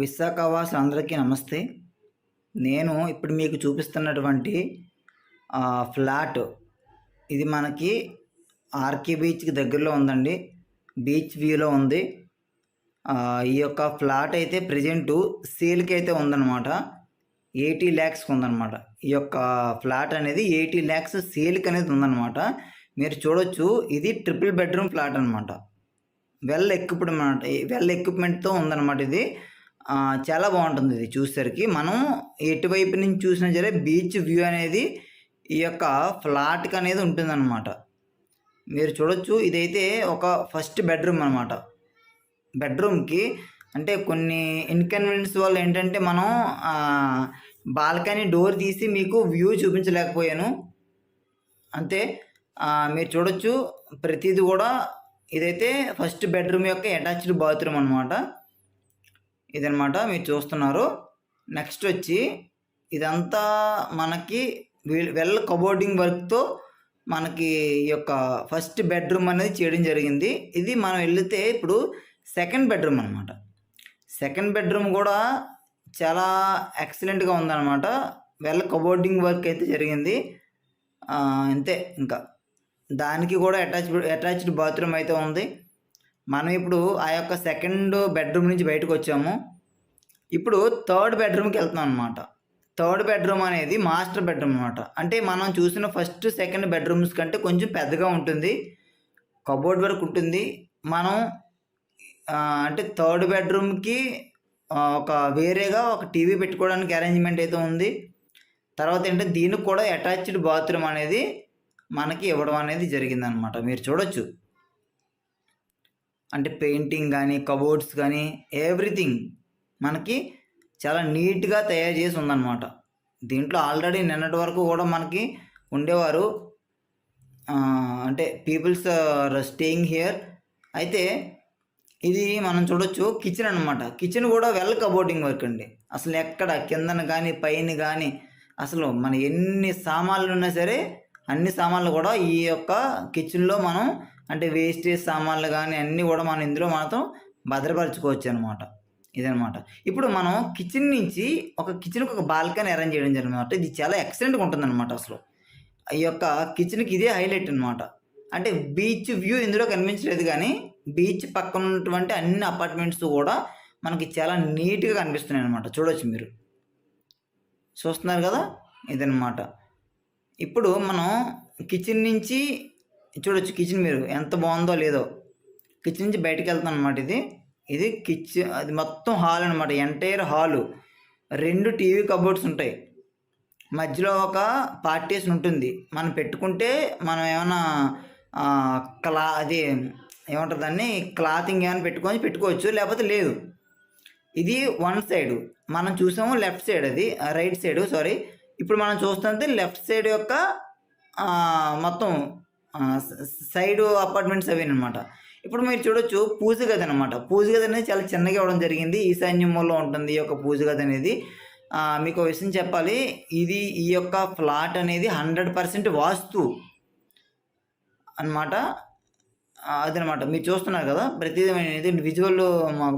విశాఖవాసులు అందరికీ నమస్తే. నేను ఇప్పుడు మీకు చూపిస్తున్నటువంటి ఫ్లాట్ ఇది మనకి ఆర్కే బీచ్కి దగ్గరలో ఉందండి. బీచ్ వ్యూలో ఉంది. ఈ యొక్క ఫ్లాట్ అయితే ప్రజెంటు సేల్కి అయితే ఉందన్నమాట. ఎయిటీ ల్యాక్స్కి ఉందన్నమాట. ఈ యొక్క ఫ్లాట్ అనేది ఎయిటీ ల్యాక్స్ సేల్కి అనేది ఉందన్నమాట. మీరు చూడొచ్చు ఇది ట్రిపుల్ బెడ్రూమ్ ఫ్లాట్ అనమాట వెల్ ఎక్విప్డ్ వెల్ ఎక్విప్మెంట్తో ఉందన్నమాట ఇది. చాలా బాగుంటుంది ఇది చూసేసరికి. మనం ఎటువైపు నుంచి చూసినా సరే బీచ్ వ్యూ అనేది ఈ యొక్క ఫ్లాట్కి అనేది ఉంటుందన్నమాట. మీరు చూడొచ్చు. ఇదైతే ఒక ఫస్ట్ బెడ్రూమ్ అనమాట బెడ్రూమ్కి అంటే కొన్ని ఇన్కన్వీనియన్స్ వల్ల ఏంటంటే మనం బాల్కనీ డోర్ తీసి మీకు వ్యూ చూపించలేకపోయాను. అంతే. మీరు చూడొచ్చు. ప్రతిది కూడా ఇదైతే ఫస్ట్ బెడ్రూమ్ యొక్క అటాచ్డ్ బాత్రూమ్ అనమాట ఇదనమాట మీరు చూస్తున్నారు. నెక్స్ట్ వచ్చి ఇదంతా మనకి వెల్ కబోర్డింగ్ వర్క్తో మనకి యొక్క ఫస్ట్ బెడ్రూమ్ అనేది చేయడం జరిగింది. ఇది మనం వెళితే ఇప్పుడు సెకండ్ బెడ్రూమ్ అనమాట సెకండ్ బెడ్రూమ్ కూడా చాలా ఎక్సలెంట్గా ఉందన్నమాట. వెల్ కబోర్డింగ్ వర్క్ అయితే జరిగింది. అంతే ఇంకా. దానికి కూడా అటాచ్ అటాచ్డ్ బాత్రూమ్ అయితే ఉంది. మనం ఇప్పుడు ఆ యొక్క సెకండ్ బెడ్రూమ్ నుంచి బయటకు వచ్చాము. ఇప్పుడు థర్డ్ బెడ్రూమ్కి వెళ్తున్నాం అనమాట థర్డ్ బెడ్రూమ్ అనేది మాస్టర్ బెడ్రూమ్ అనమాట అంటే మనం చూసిన ఫస్ట్ సెకండ్ బెడ్రూమ్స్ కంటే కొంచెం పెద్దగా ఉంటుంది. కబోర్డ్ వర్క్ ఉంటుంది. మనం అంటే థర్డ్ బెడ్రూమ్కి ఒక వేరేగా ఒక టీవీ పెట్టుకోవడానికి అరేంజ్మెంట్ అయితే ఉంది. తర్వాత ఏంటంటే దీనికి కూడా అటాచ్డ్ బాత్రూమ్ అనేది మనకి ఇవ్వడం అనేది జరిగిందనమాట మీరు చూడొచ్చు. అంటే పెయింటింగ్ కానీ కబోర్డ్స్ కానీ ఎవ్రీథింగ్ మనకి చాలా నీట్గా తయారు చేసి ఉందన్నమాట. దీంట్లో ఆల్రెడీ నిన్నటి వరకు కూడా మనకి ఉండేవారు. అంటే పీపుల్స్ ఆర్ స్టేయింగ్ హియర్. అయితే ఇది మనం చూడొచ్చు కిచెన్ అనమాట కిచెన్ కూడా వెల్ కబోర్డింగ్ వర్క్ అండి. అసలు ఎక్కడ కిందన కానీ పైన కానీ అసలు మన ఎన్ని సామాన్లు ఉన్నా సరే అన్ని సామాన్లు కూడా ఈ యొక్క కిచెన్లో మనం అంటే వేస్టేజ్ సామాన్లు కానీ అన్నీ కూడా మనం ఇందులో మనతో భద్రపరచుకోవచ్చు అనమాట ఇదనమాట ఇప్పుడు మనం కిచెన్ నుంచి ఒక కిచెన్కి ఒక బాల్కనీ అరేంజ్ చేయడం జరిగింది ఇది చాలా ఎక్సలెంట్గా ఉంటుంది అనమాట అసలు. ఈ యొక్క కిచెన్కి ఇదే హైలైట్ అనమాట అంటే బీచ్ వ్యూ ఇందులో కనిపించలేదు కానీ బీచ్ పక్కన ఉన్నటువంటి అన్ని అపార్ట్మెంట్స్ కూడా మనకి చాలా నీట్గా కనిపిస్తున్నాయి అనమాట చూడొచ్చు మీరు. చూస్తున్నారు కదా? ఇదనమాట ఇప్పుడు మనం కిచెన్ నుంచి చూడొచ్చు కిచెన్ మీరు ఎంత బాగుందో లేదో. కిచెన్ నుంచి బయటకు వెళ్తాను అనమాట ఇది. ఇది కిచెన్ అది మొత్తం హాల్ అనమాట ఎంటైర్ హాలు రెండు టీవీ కబోర్డ్స్ ఉంటాయి. మధ్యలో ఒక పార్టీషన్ ఉంటుంది. మనం పెట్టుకుంటే మనం ఏమైనా క్లా అది ఏమంటారు దాన్ని? క్లాతింగ్ ఏమైనా పెట్టుకొని పెట్టుకోవచ్చు లేకపోతే లేదు. ఇది వన్ సైడ్ మనం చూసాము లెఫ్ట్ సైడ్ అది రైట్ సైడ్ సారీ ఇప్పుడు మనం చూస్తుంటే లెఫ్ట్ సైడ్ యొక్క మొత్తం సైడ్ అపార్ట్మెంట్స్ అవి అనమాట ఇప్పుడు మీరు చూడొచ్చు పూజ గది అనమాట పూజ గది అనేది చాలా చిన్నగా ఇవ్వడం జరిగింది. ఈశాన్యంలో ఉంటుంది ఈ యొక్క పూజ గది అనేది. మీకు ఒక విషయం చెప్పాలి. ఇది ఈ యొక్క ఫ్లాట్ అనేది హండ్రెడ్ పర్సెంట్ వాస్తు అనమాట అదనమాట మీరు చూస్తున్నారు కదా ప్రతిదీ విజువల్ మాకు